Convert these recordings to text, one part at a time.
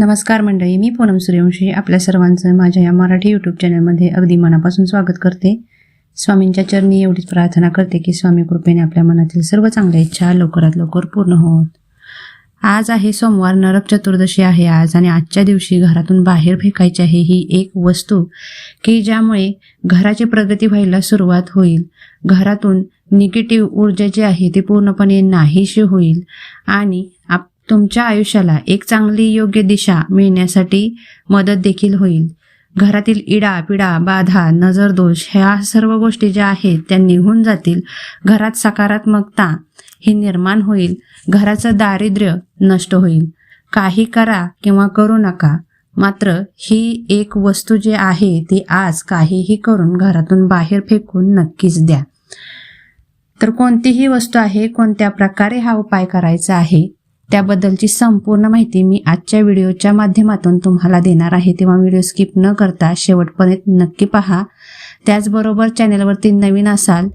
नमस्कार मंडळी मी पूनम सूर्यवंशी आपल्या सर्वांचं माझ्या या मराठी यूट्यूब चॅनलमध्ये अगदी मनापासून स्वागत करते. स्वामींच्या चरणी एवढीच प्रार्थना करते की स्वामी कृपेने आपल्या मनातील सर्व चांगल्या इच्छा लवकरात लवकर पूर्ण होत आज आहे सोमवार नरक चतुर्दशी आहे आज आणि आजच्या दिवशी घरातून बाहेर फेकायची आहे ही एक वस्तू की ज्यामुळे घराची प्रगती व्हायला सुरुवात होईल. घरातून निगेटिव्ह ऊर्जा जी आहे ती पूर्णपणे नाहीशी होईल आणि आप तुमच्या आयुष्याला एक चांगली योग्य दिशा मिळण्यासाठी मदत देखील होईल. घरातील इडा पिडा बाधा नजर दोष ह्या सर्व गोष्टी ज्या आहेत त्या निघून जातील. घरात सकारात्मकता ही निर्माण होईल. घराचं दारिद्र्य नष्ट होईल. काही करा किंवा करू नका. मात्र ही एक वस्तू जी आहे ती आज काहीही करून घरातून बाहेर फेकून नक्कीच द्या. तर कोणतीही वस्तू आहे कोणत्या प्रकारे हा उपाय करायचा आहे त्याबद्दलची संपूर्ण माहिती मी आजच्या व्हिडिओच्या माध्यमातून तुम्हाला देणार आहे. तेव्हा व्हिडिओ स्किप न करता शेवटपर्यंत नक्की पहा. त्याचबरोबर चॅनलवरती नवीन असाल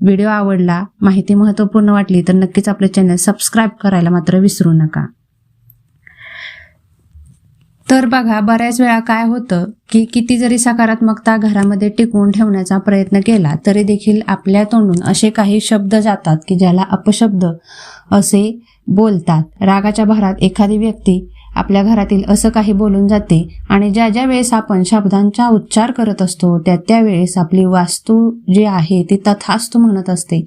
व्हिडिओ आवडला माहिती महत्त्वपूर्ण वाटली तर नक्कीच आपले चॅनल सबस्क्राईब करायला मात्र विसरू नका. तर बघा बऱ्याच वेळा काय होतं की किती जरी सकारात्मकता घरामध्ये टिकवून ठेवण्याचा प्रयत्न केला तरी देखील आपल्या तोंडून असे काही शब्द जातात की ज्याला अपशब्द असे बोलतात. रागाच्या भरात एखादी व्यक्ती आपल्या घरातील असं काही बोलून जाते आणि ज्या ज्या वेळेस आपण शब्दांचा उच्चार करत असतो त्या त्यावेळेस आपली वास्तू जी आहे ती तथास्तू म्हणत असते.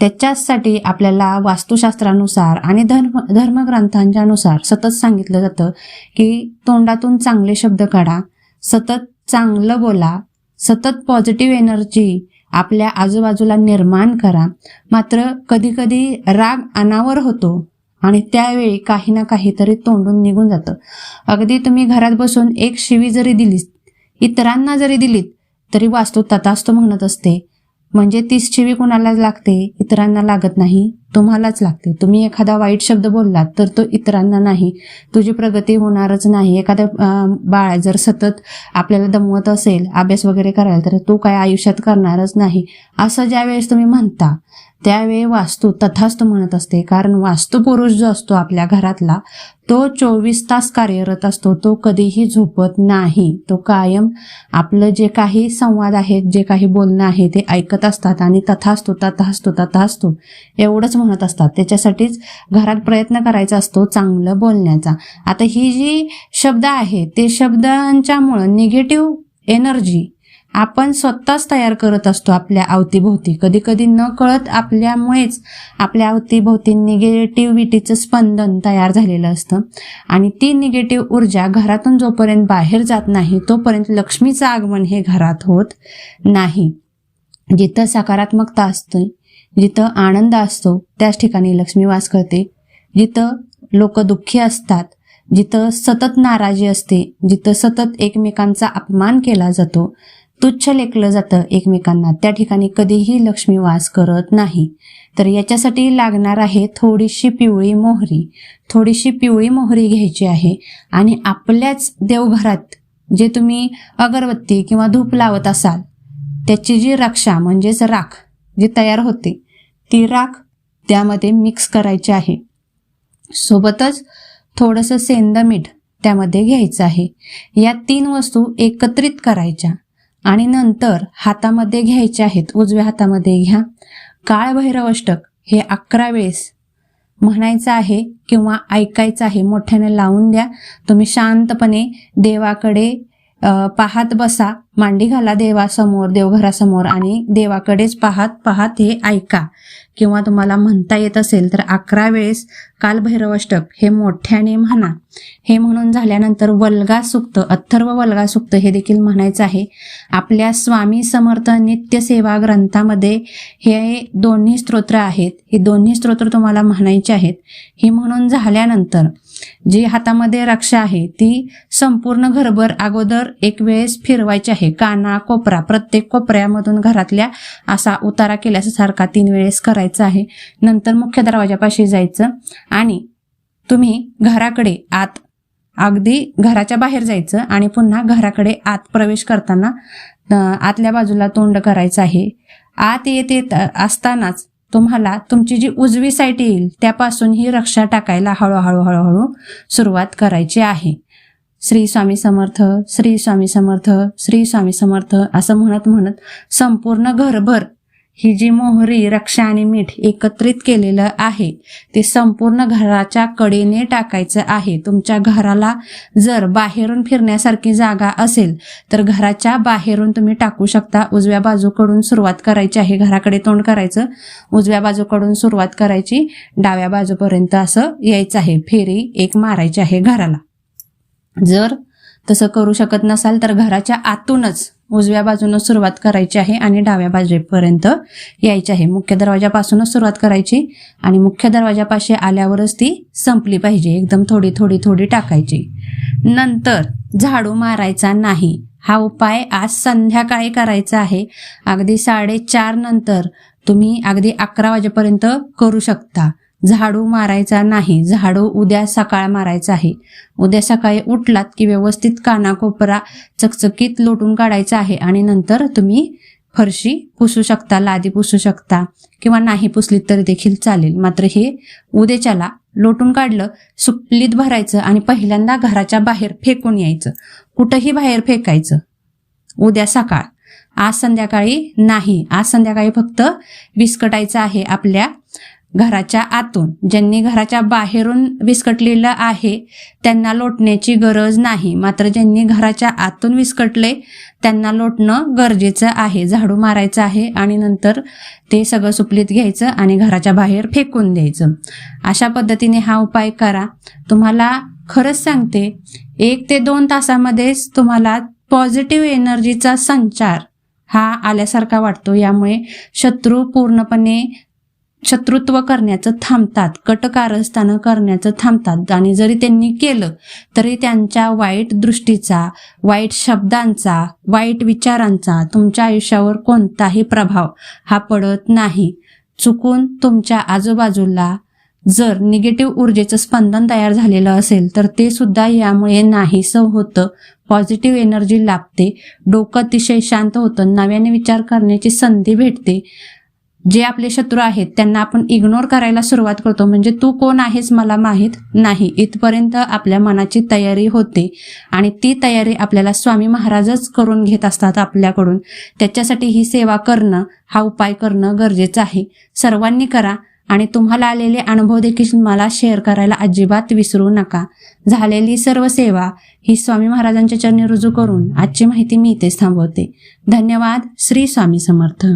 त्याच्यासाठी आपल्याला वास्तुशास्त्रानुसार आणि धर्म धर्मग्रंथांच्या नुसार सतत सांगितलं जातं की तोंडातून चांगले शब्द काढा सतत चांगलं बोला सतत पॉझिटिव्ह एनर्जी आपल्या आजूबाजूला निर्माण करा. मात्र कधीकधी राग अनावर होतो आणि त्यावेळी काही ना काहीतरी तोंडून निघून जातं. अगदी तुम्ही घरात बसून एक शिवी जरी दिलीत इतरांना जरी दिलीत तरी वास्तू तथास्तू म्हणत असते म्हणजे तीच शिवी कुणाला लागते? इतरांना लागत नाही? तुम्हालाच लागते. तुम्ही एखादा वाईट शब्द बोललात तर तो इतरांना नाही. तुझी प्रगती होणारच नाही. एखाद्या बाळ जर सतत आपल्याला दमवत असेल अभ्यास वगैरे करायला तर तू काय आयुष्यात करणारच नाही. असं ज्यावेळेस तुम्ही म्हणता त्यावेळी वास्तू तथास्तू म्हणत असते. कारण वास्तू पुरुष जो असतो आपल्या घरातला तो चोवीस तास कार्यरत असतो. तो कधीही झोपत नाही. तो कायम आपलं जे काही संवाद आहेत जे काही बोलणं आहे ते ऐकत असतात आणि तथास्तू तथास्तू तथास्तू. एवढंच म्हणत असतात. त्याच्यासाठीच घरात प्रयत्न करायचा असतो चांगलं बोलण्याचा. आता ही जी शब्द आहे ते शब्दांच्यामुळं निगेटिव्ह एनर्जी आपण स्वतःच तयार करत असतो आपल्या अवतीभोवती. कधी कधी न कळत आपल्यामुळेच आपल्या अवतीभोवती निगेटिव्हिटीचं स्पंदन तयार झालेलं असतं. आणि ती निगेटिव्ह ऊर्जा घरातून जोपर्यंत बाहेर जात नाही तोपर्यंत लक्ष्मीचं आगमन हे घरात होत नाही. जिथं सकारात्मकता असते जिथं आनंद असतो त्याच ठिकाणी लक्ष्मी वास करते. जिथं लोक दुःखी असतात जिथं सतत नाराजी असते जिथं सतत एकमेकांचा अपमान केला जातो तुच्छ लेखलं जातं एकमेकांना. त्या ठिकाणी कधीही लक्ष्मी वास करत नाही. तर याच्यासाठी लागणार आहे थोडीशी पिवळी मोहरी. थोडीशी पिवळी मोहरी घ्यायची आहे आणि आपल्याच देवघरात जे तुम्ही अगरबत्ती किंवा धूप लावत असाल त्याची जी रक्षा म्हणजेच राख जी तयार होते ती राख त्यामध्ये मिक्स करायची आहे. सोबतच थोडंसं सेंद मीठ त्यामध्ये घ्यायचं आहे. या तीन वस्तू एकत्रित करायच्या आणि नंतर हातामध्ये घ्यायच्या आहेत. उजव्या हातामध्ये घ्या. काळ भैरवष्टक हे अकरा वेळेस म्हणायचं आहे किंवा ऐकायचं आहे. मोठ्याने लावून द्या. तुम्ही शांतपणे देवाकडे पाहत बसा मांडी घाला देवासमोर देवघरासमोर आणि देवाकडेच पाहत पाहत हे ऐका. किंवा तुम्हाला म्हणता येत असेल तर अकरा वेळेस कालभैरवष्टक हे मोठ्याने म्हणा. हे म्हणून झाल्यानंतर वल्गा सुक्त अथर्व वल्गा सुक्त हे देखील म्हणायचं आहे. आपल्या स्वामी समर्थ नित्य सेवा ग्रंथामध्ये हे दोन्ही स्तोत्र आहेत. हे दोन्ही स्तोत्र तुम्हाला म्हणायचे आहेत. हे म्हणून झाल्यानंतर जी हातामध्ये रक्षा आहे ती संपूर्ण घरभर अगोदर एक वेळेस फिरवायची आहे. काना कोपरा प्रत्येक कोपऱ्यामधून घरातल्या असा उतारा केल्यासारखा तीन वेळेस करायचा आहे. नंतर मुख्य दरवाजापाशी जायचं आणि तुम्ही घराकडे आत अगदी घराच्या बाहेर जायचं आणि पुन्हा घराकडे आत प्रवेश करताना आतल्या बाजूला तोंड करायचं आहे. आत येत येत असतानाच तुम्हाला तुमची जी उजवी साईट येईल त्यापासून ही रक्षा टाकायला हळूहळू हळूहळू सुरुवात करायची आहे. श्री स्वामी समर्थ श्री स्वामी समर्थ श्री स्वामी समर्थ असं म्हणत म्हणत संपूर्ण घरभर ही जी मोहरी रक्षा आणि मीठ एकत्रित केलेलं आहे ते संपूर्ण घराच्या कडेने टाकायचं आहे. तुमच्या घराला जर बाहेरून फिरण्यासारखी जागा असेल तर घराच्या बाहेरून तुम्ही टाकू शकता. उजव्या बाजूकडून सुरुवात करायची आहे. घराकडे तोंड करायचं. उजव्या बाजूकडून सुरुवात करायची. डाव्या बाजूपर्यंत असं यायचं आहे. फेरी एक मारायची आहे घराला. जर तसं करू शकत नसाल तर घराच्या आतूनच उजव्या बाजूनं सुरुवात करायची आहे आणि डाव्या बाजूपर्यंत यायची आहे. मुख्य दरवाजापासूनच सुरुवात करायची आणि मुख्य दरवाजापाशी आल्यावरच ती संपली पाहिजे. एकदम थोडी थोडी थोडी टाकायची. नंतर झाडू मारायचा नाही. हा उपाय आज संध्याकाळी करायचा आहे. अगदी साडेचार नंतर तुम्ही अगदी अकरा वाजेपर्यंत करू शकता. झाडू मारायचा नाही. झाडू उद्या सकाळ मारायचा आहे. उद्या सकाळी उठलात की व्यवस्थित कानाकोपरा चकचकीत लोटून काढायचा आहे आणि नंतर तुम्ही फरशी पुसू शकता लादी पुसू शकता किंवा नाही पुसलीत तरी देखील चालेल. मात्र हे उद्याच्याला लोटून काढलं सुपलीत भरायचं आणि पहिल्यांदा घराच्या बाहेर फेकून यायचं. कुठंही बाहेर फेकायचं. उद्या सकाळ. आज संध्याकाळी नाही. आज संध्याकाळी फक्त विस्कटायचं आहे आपल्या घराच्या आतून ज्यांनी घराच्या बाहेरून विस्कटलेलं आहे त्यांना लोटण्याची गरज नाही. मात्र ज्यांनी घराच्या आतून विस्कटले त्यांना लोटणं गरजेचं आहे. झाडू मारायचं आहे आणि नंतर ते सगळं सुपलीत घ्यायचं आणि घराच्या बाहेर फेकून द्यायचं. अशा पद्धतीने हा उपाय करा. तुम्हाला खरंच सांगते एक ते दोन तासामध्येच तुम्हाला पॉझिटिव्ह एनर्जीचा संचार हा आल्यासारखा वाटतो. यामुळे शत्रू पूर्णपणे शत्रुत्व करण्याचं थांबतात कटकारस्थानं करण्याचं थांबतात. आणि जरी त्यांनी केलं तरी त्यांच्या वाईट दृष्टीचा वाईट शब्दांचा वाईट विचारांचा तुमच्या आयुष्यावर कोणताही प्रभाव हा पडत नाही. चुकून तुमच्या आजूबाजूला जर निगेटिव्ह ऊर्जेचं स्पंदन तयार झालेलं असेल तर ते सुद्धा यामुळे नाहीसं होतं. पॉझिटिव्ह एनर्जी लाभते डोकं अतिशय शांत होतं नव्याने विचार करण्याची संधी भेटते. जे आपले शत्रू आहेत त्यांना आपण इग्नोर करायला सुरुवात करतो. म्हणजे तू कोण आहेस मला माहीत नाही. इथपर्यंत आपल्या मनाची तयारी होते आणि ती तयारी आपल्याला स्वामी महाराजच करून घेत असतात आपल्याकडून. त्याच्यासाठी ही सेवा करणं हा उपाय करणं गरजेचं आहे. सर्वांनी करा आणि तुम्हाला आलेले अनुभव देखील मला शेअर करायला अजिबात विसरू नका. झालेली सर्व सेवा ही स्वामी महाराजांच्या चरणी रुजू करून आजची माहिती मी इथेच थांबवते. धन्यवाद. श्री स्वामी समर्थ.